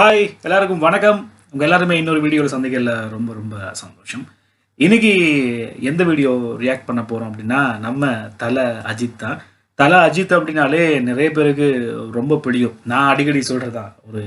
Hi எல்லாருக்கும் வணக்கம். உங்கள் எல்லாருமே இன்னொரு வீடியோவில் சந்திக்கல. ரொம்ப ரொம்ப சந்தோஷம். இன்னைக்கு எந்த வீடியோ ரியாக்ட் பண்ண போகிறோம் அப்படின்னா நம்ம தலை அஜித் தான். தலை அஜித் அப்படின்னாலே நிறைய பேருக்கு ரொம்ப பிடிக்கும். நான் அடிக்கடி சொல்கிறதா ஒரு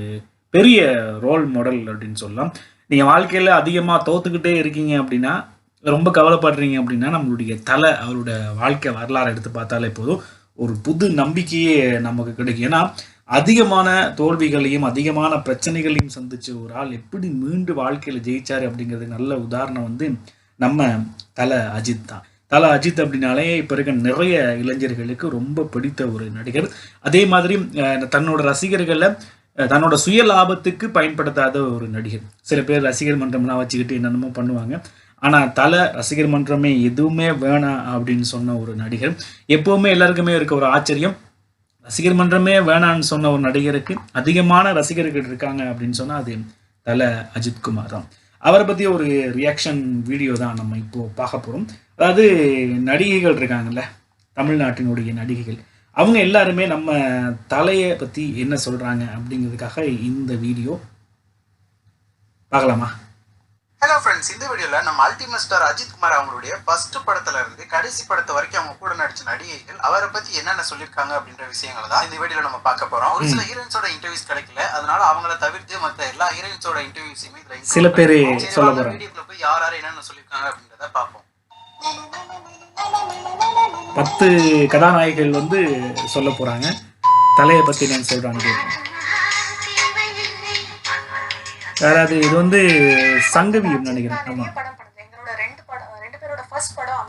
பெரிய ரோல் மாடல் அப்படின்னு சொல்லலாம். நீங்கள் வாழ்க்கையில் அதிகமாக தோத்துக்கிட்டே இருக்கீங்க அப்படின்னா ரொம்ப கவலைப்படுறீங்க அப்படின்னா நம்மளுடைய தலை அவரோட வாழ்க்கை வரலாறு எடுத்து பார்த்தாலே போதும். ஒரு புது நம்பிக்கையே நமக்கு கிடைக்கும். ஏன்னா அதிகமான தோல்விகளையும் அதிகமான பிரச்சனைகளையும் சந்திச்ச ஒரு ஆள் எப்படி மீண்டு வாழ்க்கையில் ஜெயிச்சாரு அப்படிங்கிறது நல்ல உதாரணம் வந்து நம்ம தலை அஜித் தான். தலை அஜித் அப்படின்னாலே இப்போ இருக்க நிறைய இளைஞர்களுக்கு ரொம்ப பிடித்த ஒரு நடிகர். அதே மாதிரி தன்னோட ரசிகர்களை தன்னோட சுய லாபத்துக்கு பயன்படுத்தாத ஒரு நடிகர். சில பேர் ரசிகர் மன்றம்லாம் வச்சுக்கிட்டு என்னென்னமோ பண்ணுவாங்க. ஆனால் தலை ரசிகர் மன்றமே எதுவுமே வேணாம் அப்படின்னு சொன்ன ஒரு நடிகர். எப்போவுமே எல்லாருக்குமே இருக்க ஒரு ஆச்சரியம். ரசிகர் மன்றமே வேணான்னு சொன்ன ஒரு நடிகருக்கு அதிகமான ரசிகர்கள் இருக்காங்க அப்படின்னு சொன்னால் அது தலை அஜித்குமார் தான். அவரை பற்றி ஒரு ரியாக்ஷன் வீடியோ தான் நம்ம இப்போ பார்க்க போகிறோம் அதாவது நடிகைகள் இருக்காங்கல்ல தமிழ்நாட்டினுடைய நடிகைகள். அவங்க எல்லாருமே நம்ம தலையை பற்றி என்ன சொல்கிறாங்க அப்படிங்கிறதுக்காக இந்த வீடியோ பார்க்கலாமா? ஹலோ ஃப்ரெண்ட்ஸ் இந்த வீடியோல நம்ம அல்டிமேட் ஸ்டார் அஜித் குமார் அவங்களுடைய ஃபர்ஸ்ட் படத்துல இருந்து கடைசி படத்தை வரைக்கும் அவங்க கூட நடிச்ச நடிகைகள் அவரை பத்தி என்னென்ன சொல்லிருக்காங்க அப்படின்ற விஷயங்களை தான் இந்த வீடியோல நம்ம பார்க்க போறோம். ஒரு சில ஹீரோயின்ஸோட இன்டர்வியூஸ் கிடைக்கல. அதனால அவங்கள தவிர்த்து மத்த எல்லா ஹீரோயின்ஸோட இன்டர்வியூஸுமே இதுல சில பேரு சொல்ல போறாங்க. வீடியோக்குள்ள போய் யார் யார் என்னென்ன சொல்லிருக்காங்க அப்படின்றத பார்ப்போம். பத்து கதாநாயகிகள் வந்து சொல்ல போகிறாங்க தலையை பற்றி நான் கேட்போம். யாராவது இது வந்து சங்கவியம் நினைக்கிறேன். படம்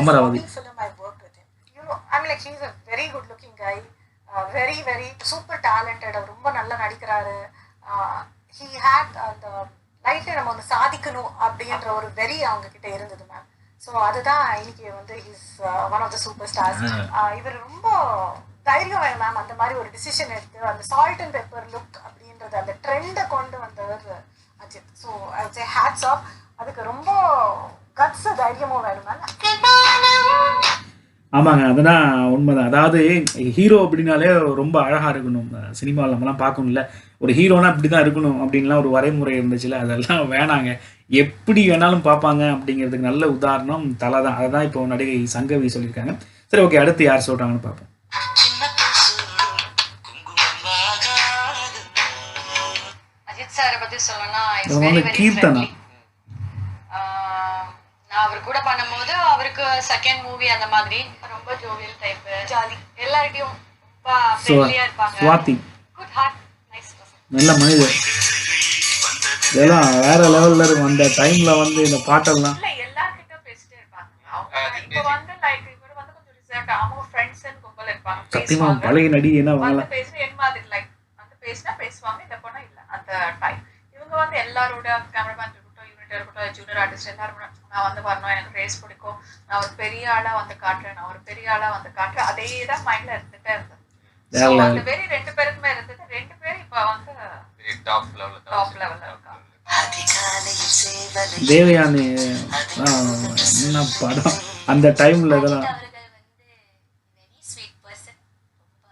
Amaravathi. Very good looking guy very very super talented அவர் ரொம்ப நல்லா நடிக்கிறாரு. ஹீ ஹேட் அந்த லைஃப்ல நம்ம வந்து சாதிக்கணும் அப்படின்ற ஒரு வெறி அவங்க கிட்ட இருந்தது மேம் ஸோ அதுதான் இன்னைக்கு வந்து is one of the super stars இவர் ரொம்ப தைரியம் மேம் அந்த மாதிரி ஒரு டிசிஷன் எடுத்து அந்த சால்ட் அண்ட் பெப்பர் லுக் அப்படின்றது அந்த ட்ரெண்டை கொண்டு வந்தவர் Ajith. So I say hats off அதுக்கு ரொம்ப கட்ஸ் தைரியமும் வேணும் ஆமாங்க அதுதான் உண்மைதான். அதாவது ஹீரோ அப்படின்னாலே ரொம்ப அழகாக இருக்கணும். சினிமாவில் நம்மலாம் பார்க்கணும்ல. ஒரு ஹீரோனா இப்படி தான் இருக்கணும் அப்படின்லாம் ஒரு வரைமுறை இருந்துச்சுல அதெல்லாம் வேணாங்க. எப்படி வேணாலும் பார்ப்பாங்க அப்படிங்கிறதுக்கு நல்ல உதாரணம் தலை தான். அதை தான் இப்போ நடிகை சங்கவி சொல்லியிருக்காங்க. சரி ஓகே அடுத்து யார் சொல்கிறாங்கன்னு பார்ப்போம். சாரை பத்தி சொல்லணும்னா வெரி வெரி கீர்த்தனா. நான் அவர் கூட பண்ணும்போது அவருக்கு செகண்ட் மூவி அந்த மாதிரி. ரொம்ப ஜோவியல் டைப் ஜாலி. எல்லார்கிட்டயும் ரொம்ப ஃப்ரெண்ட்லியா இருப்பாங்க. சுவாதி. குட் ஹார்ட் நைஸ் நல்ல மனிதர். இதெல்லாம் வேற லெவல்ல இருக்கும். அந்த டைம்ல வந்து இந்த பாட்டெல்லாம். இல்ல எல்லார்கிட்ட பேசிட்டே இருப்பாங்க. அவங்க இப்போ வந்து லைக் இவர் வந்து கொஞ்சம் ரிசர்வ் அவங்க ஃப்ரெண்ட்ஸ் கும்பல் இருப்பாங்க. சத்தியமா. பழைய நடி என்ன வாங்கலாம் பேசுனா என் மாதிரி லைக் வந்து பேசினா பேசுவாங்க. இந்த பொண்ணா அந்த டைம் இவங்க வந்து எல்லாரோட கேமராமேன் இருக்கட்டும் யூனிட் இருக்கட்டும் ஜூனியர் ஆர்டிஸ்ட் எல்லாரும் நான் வந்து வரணும். எனக்கு ரேஸ் பிடிக்கும். நான் ஒரு பெரிய ஆளா வந்து காட்டுறேன். நான் ஒரு பெரிய ஆளா வந்து காட்டுறேன். அதே தான் மைண்ட்ல இருந்துட்டே இருந்தது. அந்த வெறி ரெண்டு பேருக்குமே இருந்தது. ரெண்டு பேரும் இப்ப வந்து டாப் லெவல்ல டாப் லெவல்ல இருக்காங்க. தேவயானி என்ன படம். அந்த டைம்ல இதெல்லாம் அவர்கள் வந்து வெரி ஸ்வீட் பர்சன் ரொம்ப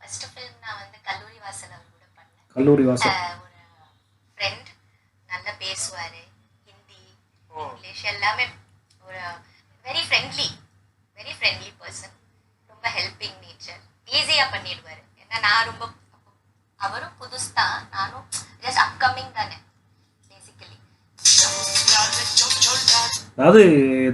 ஃபர்ஸ்ட் ஃபிலிம் நான் வந்து கல்லூரி வாசல் அவர் கூட பண்ணேன் கல்லூரி வாசல். ஒரு ஃப்ரெண்ட் நல்லா பேசுவார் ஹிந்தி இங்கிலீஷ் எல்லாமே ஒரு very friendly very friendly person ரொம்ப ஹெல்பிங் நேச்சர் ஈஸியாக பண்ணிடுவார். ஏன்னா நான் ரொம்ப அவரும் புதுசு தான். நானும் ஜஸ்ட் அப்கமிங் தானே பேசிக்கலி அதாவது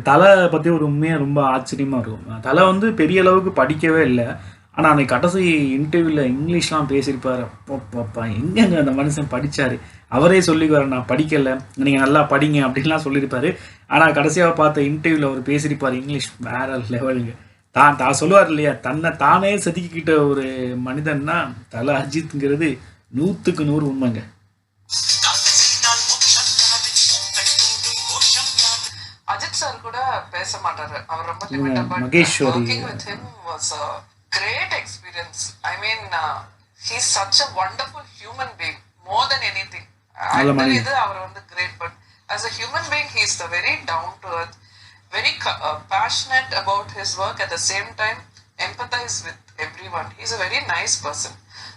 தலை பற்றி ஒரு உண்மையாக ரொம்ப ஆச்சரியமாக இருக்கும். தலை வந்து பெரிய அளவுக்கு படிக்கவே இல்லை. ஆனால் அன்னைக்கு கடைசி இன்டர்வியூவில் இங்கிலீஷ்லாம் பேசியிருப்பார். அப்பப்பா எங்கெங்க அந்த மனுஷன் படித்தார் அவரே சொல்லிக்குவார் நான் படிக்கலை. நீங்கள் நல்லா படிங்க அப்படின்லாம் சொல்லியிருப்பாரு. ஆனால் கடைசியாக பார்த்த இன்டர்வியூவில் அவர் பேசியிருப்பார் இங்கிலீஷ் வேற லெவலுங்க தான் தான் சொல்லுவார் இல்லையா? தன்னை தானே செதுக்கிக்கிட்ட ஒரு மனிதன்னா தலை அஜித்ங்கிறது நூற்றுக்கு நூறு உண்மைங்க. அஜித் சார் கூட பேச மாட்டாரு. அவர் ரொம்ப Maheswari. With great experience i mean uh, he's such a wonderful human being more than anything நல்ல actor மனிதன். இது அவர் வந்து great but as a human being he's the very down to earth very co- uh, passionate about his work at the same time empathize with everyone he's a very nice person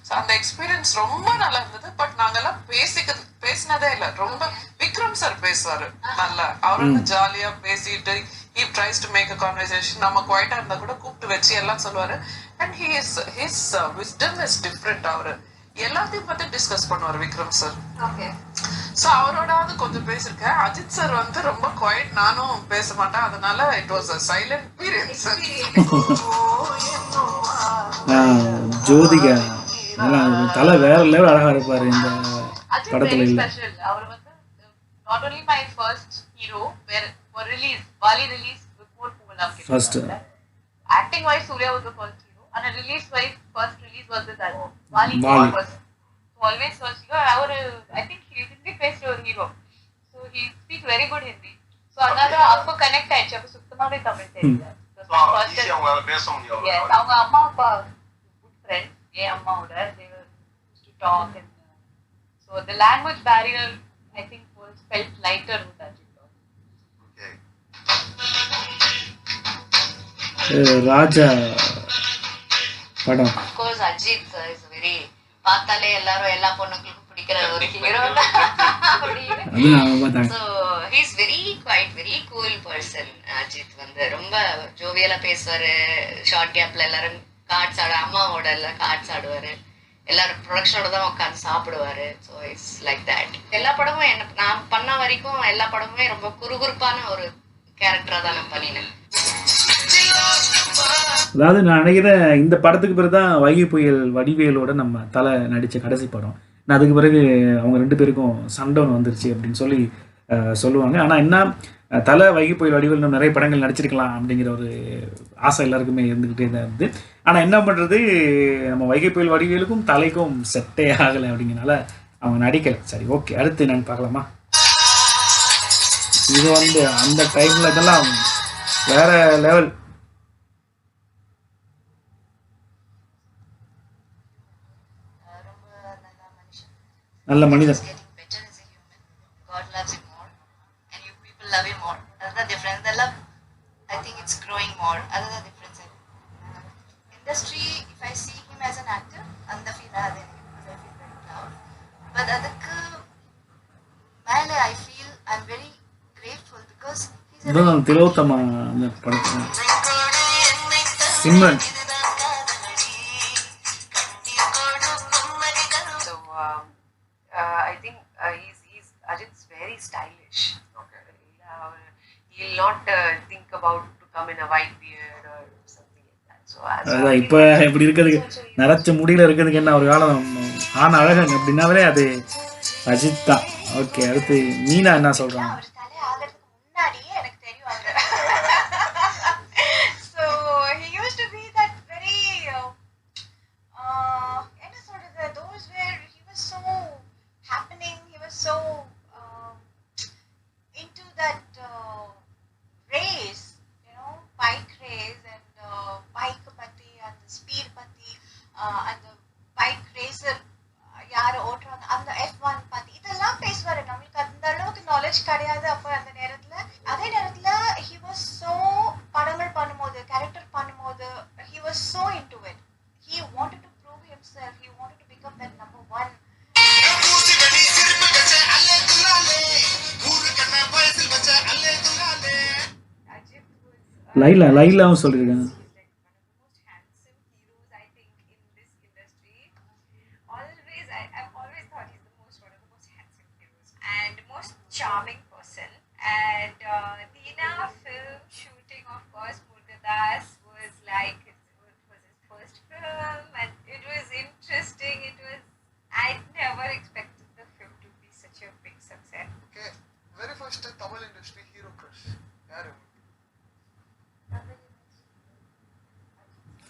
so அந்த experience ரொம்ப நல்லா இருந்தது but நாங்கெல்லாம் பேசிக்க பேசினதே இல்லை ரொம்ப Vikram sir பேசுவாரு நல்லா அவர் வந்து ஜாலியா பேசிட்டு he tries to make a conversation நம்ம குவைட்டா இருந்தா கூட கூப்பிட்டு வச்சு எல்லாம் சொல்லுவாரு and he is his wisdom is different அவரு. எல்லாத்தையும் பத்தி டிஸ்கஸ் பண்ணுவார் விக்ரம் சார் ஓகே ஸோ அவரோடாவது கொஞ்சம் பேசியிருக்கேன். அஜித் சார் வந்து ரொம்ப குவைட் நானும் பேச மாட்டேன். அதனால it was a silent period Jyothika. நல்லா தலை வேற லெவல் அழகா இருப்பாரு இந்த படத்துல இல்ல. அவர் வந்து not only my first hero where for release, Bali release before Poolam came. First. Acting wise, Surya was the first hero, and a release wise, first release was with that. Bali Bali. was so always first hero. Our I think he recently faced your hero, so he speaks very good Hindi. So another அப்போ connect ஆயிடுச்சு அப்போ சுத்தமாவே தமிழ் தெரியல So first- ஈஸியா அவங்களால பேச முடியும் Yes, அவங்க அம்மா அப்பா குட் ஃப்ரெண்ட் என் அம்மாவோட they were used to talk and uh, so the language barrier I think was felt lighter with Ajit. Okay ah Raja படம். கோர்ஸ் அஜித் இஸ் வெரி பார்த்தாலே எல்லாரும் எல்லா பொண்ணுங்களுக்கும் பிடிக்கிற ஒரு ஹீரோ அப்படின்னு. அது நான் பார்த்தாங்க. So he's very quiet very cool person Ajith வந்து. ரொம்ப ஜோவியலா பேசுவாரு. ஷார்ட் கேப்ல எல்லாரும் கார்ட்ஸ் ஆட அம்மாவோட எல்லாம் கார்ட்ஸ் ஆடுவாரு. எல்லாரும் ப்ரொடக்ஷனோட தான் உட்காந்து சாப்பிடுவாரு. ஸோ இட்ஸ் லைக் தட் எல்லா படமும் என்ன நான் பண்ண வரைக்கும் எல்லா படமுமே ரொம்ப குறுகுறுப்பான ஒரு கேரக்டரா தான் நான் பண்ணினேன். அதாவது நான் நினைக்கிறேன் இந்த படத்துக்கு பிறகு தான் வைகை புயல் வடிவேலோட நம்ம தலை நடித்த கடைசி படம். நான் அதுக்கு பிறகு அவங்க ரெண்டு பேருக்கும் சண்டவுன் வந்துருச்சு அப்படின்னு சொல்லி சொல்லுவாங்க. ஆனால் என்ன தலை வைகை புயல் வடிவேல் நம்ம நிறைய படங்கள் நடிச்சிருக்கலாம் அப்படிங்கிற ஒரு ஆசை எல்லாருக்குமே இருந்துக்கிட்டே தான் இருந்து. ஆனால் என்ன பண்ணுறது நம்ம வைகை புயல் வடிவேலுக்கும் தலைக்கும் செட்டே ஆகலை அப்படிங்கிறனால அவங்க நடிக்கலை. சரி ஓகே அடுத்து என்னன்னு பார்க்கலாமா? இது வந்து அந்த டைமில் இதெல்லாம் வேற லெவல் a இதுதான் திலோத்தமா படத்தில். Simran he'll not uh, think about to come in a white beard or something like that. So as அதான் இப்போ இப்படி இருக்கிறதுக்கு நரைச்ச முடியல இருக்கிறதுக்கு என்ன ஒரு காலம் ஆன அழகன் அப்படின்னாவே அது அஜித் தான் ஓகே அடுத்து மீனா என்ன சொல்றாங்க அவர் தலை ஆகிறதுக்கு முன்னாடியே எனக்கு தெரியும் அவரு so he used to be that very என்ன சொல்றது those where he was so happening he was so into that uh, race, you know, bike race and uh, bike பத்தி அந்த ஸ்பீட் பத்தி uh, அந்த பைக் ரேசர் யார் ஓட்டுறாங்க அந்த F one பத்தி இதெல்லாம் பேசுவாரு நம்மளுக்கு அந்த அளவுக்கு நாலேஜ் கிடையாது. அப்போ அந்த நேரத்தில் அதே நேரத்தில் ஹி வாஸ் ஸோ படங்கள் பண்ணும்போது கேரக்டர் பண்ணும்போது he was so into it he wanted to prove him self he wanted to become that number one Laila லைலாவும் சொல்லியிருக்காங்க.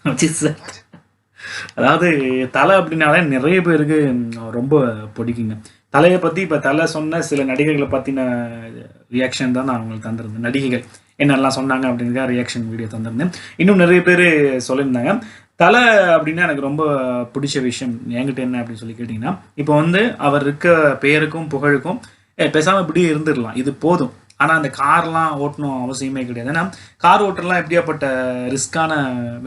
சார் அதாவது தலை அப்படின்னாலே நிறைய பேருக்கு ரொம்ப பிடிக்குங்க. தலையை பற்றி இப்போ தலை சொன்ன சில நடிகர்களை பற்றின ரியாக்ஷன் தான் நான் உங்களுக்கு தந்திருந்தேன். நடிகைகள் என்னெல்லாம் சொன்னாங்க அப்படிங்கிற ரியாக்ஷன் வீடியோ தந்திருந்தேன். இன்னும் நிறைய பேர் சொல்லியிருந்தாங்க. தலை அப்படின்னா எனக்கு ரொம்ப பிடிச்ச விஷயம். என்கிட்ட என்ன அப்படின்னு சொல்லி கேட்டிங்கன்னா இப்போ வந்து அவர் இருக்க பெயருக்கும் புகழுக்கும் பேசாமல் இப்படியே இருந்துடலாம். இது போதும். ஆனால் அந்த கார்லாம் ஓட்டணும் அவசியமே கிடையாது. ஏன்னா கார் ஓட்டுறலாம் எப்படியாப்பட்ட ரிஸ்க்கான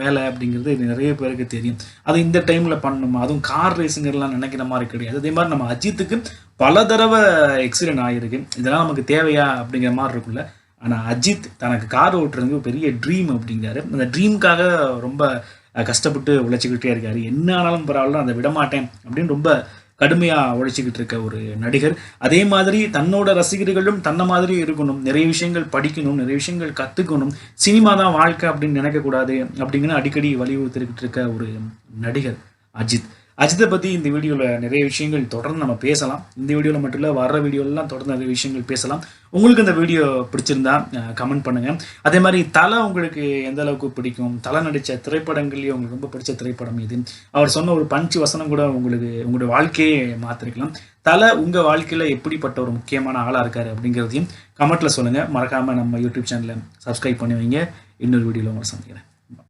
வேலை அப்படிங்கிறது நிறைய பேருக்கு தெரியும். அது இந்த டைமில் பண்ணணுமா அதுவும் கார் ரேஸுங்கிறலாம் நினைக்கிற மாதிரி கிடையாது. அதே மாதிரி நம்ம அஜித்துக்கு பல தடவை எக்ஸிடென்ட் ஆகிருக்கு இதெல்லாம் நமக்கு தேவையா அப்படிங்கிற மாதிரி இருக்குல்ல ஆனால் அஜித் தனக்கு கார் ஓட்டுறது பெரிய ட்ரீம் அப்படிங்கிறாரு. அந்த ட்ரீம்க்காக ரொம்ப கஷ்டப்பட்டு உழைச்சிக்கிட்டே இருக்காரு. என்ன ஆனாலும் பரவாயில்ல அதை விடமாட்டேன் அப்படின்னு ரொம்ப கடுமையாக உழைச்சிக்கிட்டு இருக்க ஒரு நடிகர். அதே மாதிரி தன்னோட ரசிகர்களும் தன்னை மாதிரி இருக்கணும். நிறைய விஷயங்கள் படிக்கணும் நிறைய விஷயங்கள் கற்றுக்கணும் சினிமா தான் வாழ்க்கை அப்படின்னு நினைக்கக்கூடாது அப்படிங்கிற அடிக்கடி வலியுறுத்திக்கிட்டு இருக்க ஒரு நடிகர் அஜித். அஜித்தை பற்றி இந்த வீடியோவில் நிறைய விஷயங்கள் தொடர்ந்து நம்ம பேசலாம். இந்த வீடியோவில் மட்டும் இல்லை வர வீடியோலாம் தொடர்ந்து நிறைய விஷயங்கள் பேசலாம். உங்களுக்கு இந்த வீடியோ பிடிச்சிருந்தா கமெண்ட் பண்ணுங்கள் அதே மாதிரி தலை உங்களுக்கு எந்த அளவுக்கு பிடிக்கும்? தலை நடித்த திரைப்படங்கள்லேயே உங்களுக்கு ரொம்ப பிடிச்ச திரைப்படம் இது அவர் சொன்ன ஒரு பஞ்சு வசனம் கூட உங்களுக்கு உங்களுடைய வாழ்க்கையே மாற்றிருக்கலாம் தலை உங்கள் வாழ்க்கையில் எப்படிப்பட்ட ஒரு முக்கியமான ஆளாக இருக்காரு அப்படிங்கிறதையும் கமெண்ட்டில் சொல்லுங்கள் மறக்காமல் நம்ம யூடியூப் சேனலை சப்ஸ்கிரைப் பண்ணி வைங்க. இன்னொரு வீடியோவில் உங்களை சந்திக்கிறேன்.